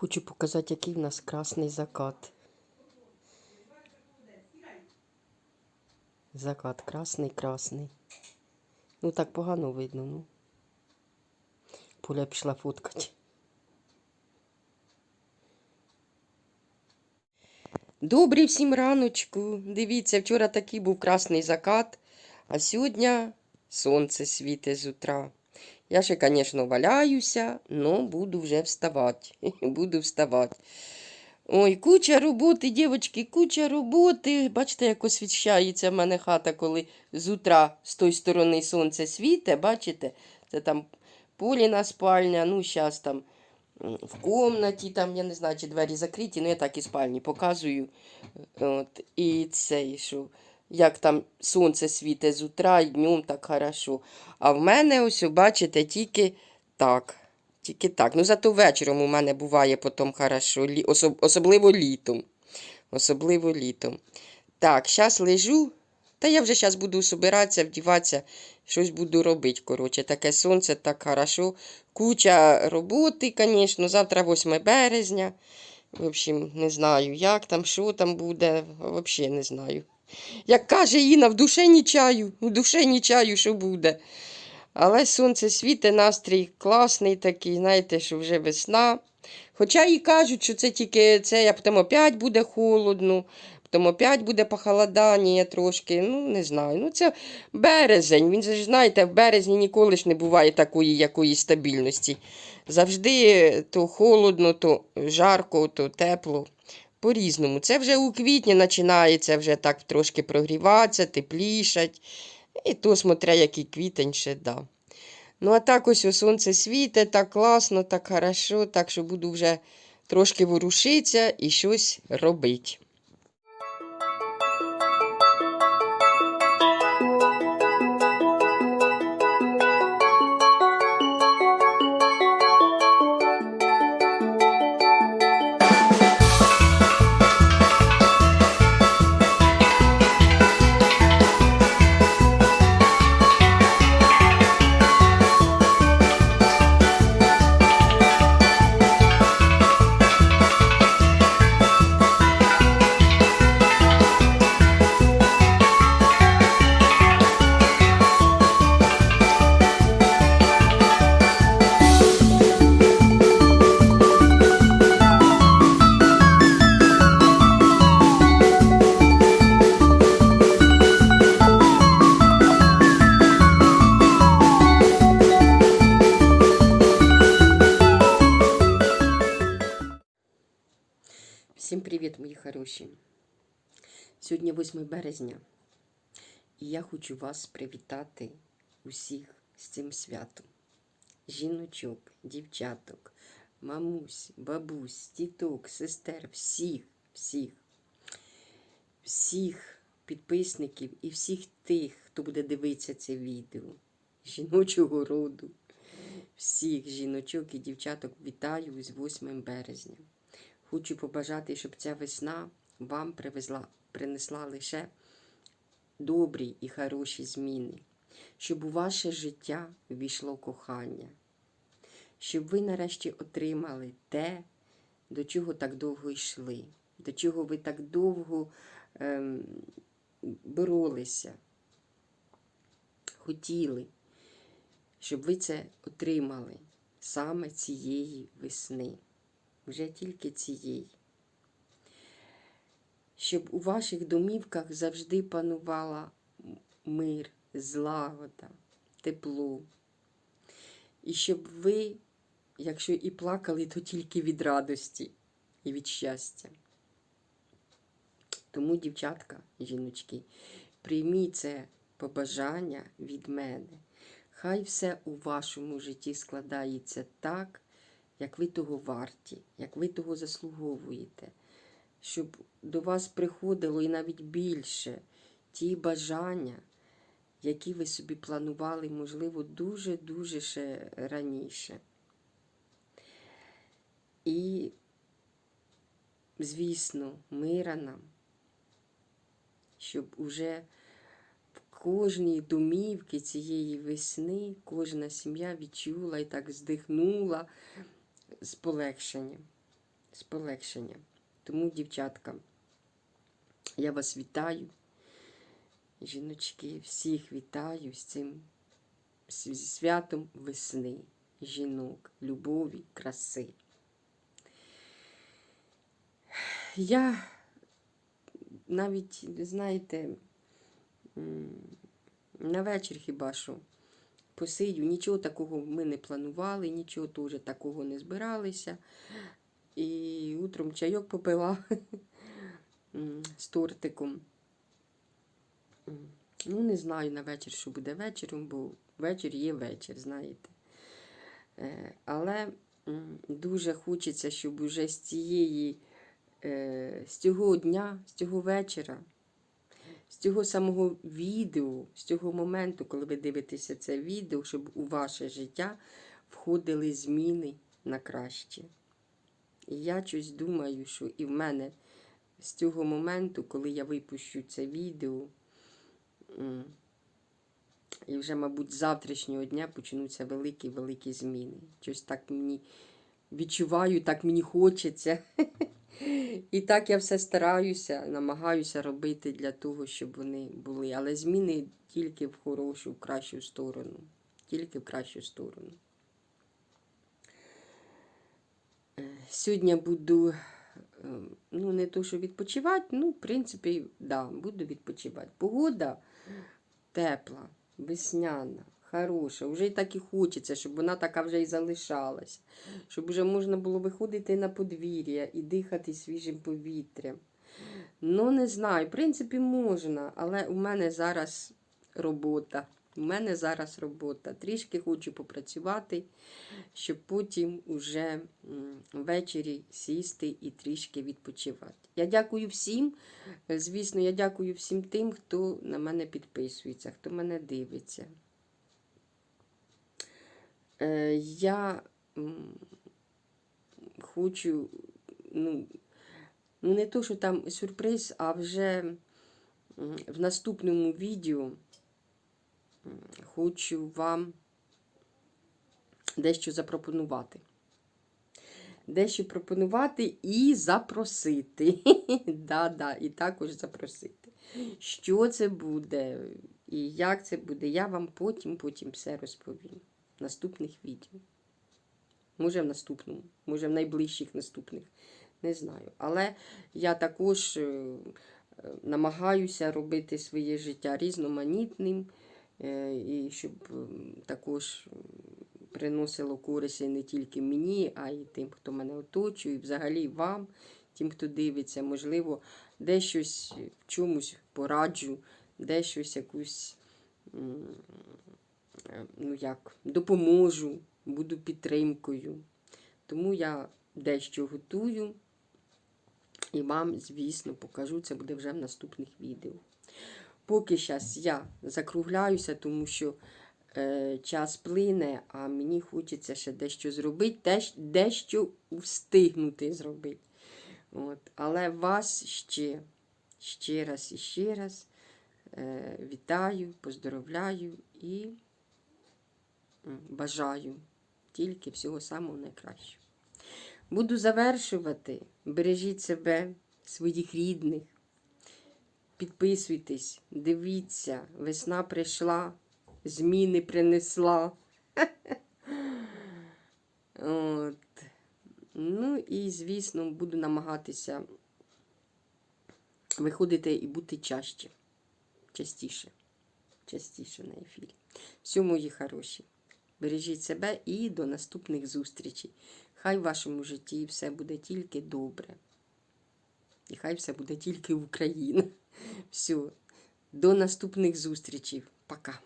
Хочу показати, який в нас красний закат. Закат красний, красний. Ну так погано видно, ну. Поля пішла фоткати. Добрий всім раночку. Дивіться, вчора такий був красний закат, а сьогодні сонце світить з утра. Я ще, звісно, валяюся, але буду вже вставати. Буду вставати. Ой, куча роботи, дівчатки, куча роботи. Бачите, як освіщається в мене хата, коли з утра з тої сторони сонце світе, бачите? Це там Поліна спальня, ну, зараз там в комнаті, там, я не знаю, чи двері закриті, ну я так і спальні показую. От, і цей, що як там сонце світить з утра і днем так хорошо. А в мене ось, бачите, тільки так. Тільки так. Ну, зато вечором у мене буває потім хорошо, особ... особливо літом. Особливо літом. Так, зараз лежу. Та я вже зараз буду собиратися, вдіватися, щось буду робити. Коротше, таке сонце, так хорошо. Куча роботи, звісно. Завтра 8 березня. В общем, не знаю, як там, що там буде. Взагалі не знаю. Як каже Інна, в душені чаю, в душені чаю, що буде. Але сонце світить, настрій класний такий, знаєте, що вже весна. Хоча і кажуть, що це тільки це, а потім опять буде холодно, потім опять буде похолодання трошки. Ну, не знаю. Ну, це березень. Він ж, знаєте, в березні ніколи ж не буває такої якоїсь стабільності. Завжди то холодно, то жарко, то тепло. По-різному. Це вже у квітні починається вже так трошки прогріватися, теплішать. І то смотря, який квітень ще да. Ну, а так ось сонце світить, так класно, так хорошо, так що буду вже трошки ворушитися і щось робити. Привіт, мої хороші. Сьогодні 8 березня, і я хочу вас привітати усіх з цим святом. Жіночок, дівчаток, мамусь, бабусь, тіток, сестер, всіх, всіх, всіх підписників і всіх тих, хто буде дивитися це відео, жіночого роду. Всіх жіночок і дівчаток вітаю з 8 березня. Хочу побажати, щоб ця весна вам привезла, принесла лише добрі і хороші зміни, щоб у ваше життя ввійшло кохання, щоб ви нарешті отримали те, до чого так довго йшли, до чого ви так довго ем, боролися, хотіли, щоб ви це отримали саме цієї весни вже тільки цієї. Щоб у ваших домівках завжди панувала мир, злагода, тепло. І щоб ви, якщо і плакали, то тільки від радості і від щастя. Тому, дівчатка, жіночки, прийміть це побажання від мене. Хай все у вашому житті складається так, як ви того варті, як ви того заслуговуєте, щоб до вас приходило і навіть більше ті бажання, які ви собі планували, можливо, дуже-дуже ще раніше. І, звісно, мира нам, щоб уже в кожній домівці цієї весни кожна сім'я відчула і так здихнула з полегшенням. з полегшенням. Тому, дівчатка, я вас вітаю. Жіночки, всіх вітаю з цим зі святом весни, жінок, любові, краси. Я навіть, знаєте, на вечір хіба що посидю, нічого такого ми не планували, нічого теж такого не збиралися. І утром чайок попила з тортиком. Ну, не знаю на вечір, що буде вечором, бо вечір є вечір, знаєте. Е, Але дуже хочеться, щоб уже з цієї, е, з цього дня, з цього вечора, з цього самого відео, з цього моменту, коли ви дивитеся це відео, щоб у ваше життя входили зміни на краще. І я щось думаю, що і в мене з цього моменту, коли я випущу це відео, і вже, мабуть, з завтрашнього дня почнуться великі-великі зміни. Щось так мені відчуваю, так мені хочеться. І так я все стараюся, намагаюся робити для того, щоб вони були. Але зміни тільки в хорошу, в кращу сторону. Тільки в кращу сторону. Е, Сьогодні буду, е, ну, не то, що відпочивати, ну, в принципі, да, буду відпочивати. Погода тепла, весняна, хороша. Вже і так і хочеться, щоб вона така вже і залишалась. Щоб вже можна було виходити на подвір'я і дихати свіжим повітрям. Ну, не знаю, в принципі, можна, але у мене зараз робота. У мене зараз робота. Трішки хочу попрацювати, щоб потім уже ввечері сісти і трішки відпочивати. Я дякую всім. Звісно, я дякую всім тим, хто на мене підписується, хто мене дивиться. Е, Я хочу, ну, ну не то, що там сюрприз, а вже в наступному відео хочу вам дещо запропонувати. Дещо пропонувати і запросити. Да-да, і також запросити. Що це буде і як це буде, я вам потім, потім все розповім наступних відео. Може, в наступному, може, в найближчих наступних. Не знаю. Але я також е, е, намагаюся робити своє життя різноманітним, е, і щоб також приносило користь не тільки мені, а й тим, хто мене оточує, і взагалі вам, тим, хто дивиться, можливо, дещось в чомусь пораджу, дещось якусь м, е, ну як, допоможу, буду підтримкою. Тому я дещо готую і вам, звісно, покажу. Це буде вже в наступних відео. Поки зараз я закругляюся, тому що е, час плине, а мені хочеться ще дещо зробити, дещо встигнути зробити. От. Але вас ще, ще раз і ще раз е, вітаю, поздоровляю і бажаю тільки всього самого найкращого. Буду завершувати. Бережіть себе, своїх рідних. Підписуйтесь, дивіться, весна прийшла, зміни принесла. От. Ну і, звісно, буду намагатися виходити і бути чаще, частіше, частіше на ефірі. Все, мої хороші. Бережіть себе і до наступних зустрічей. Хай в вашому житті все буде тільки добре. І хай все буде тільки Україна. Все. До наступних зустрічей. Пока.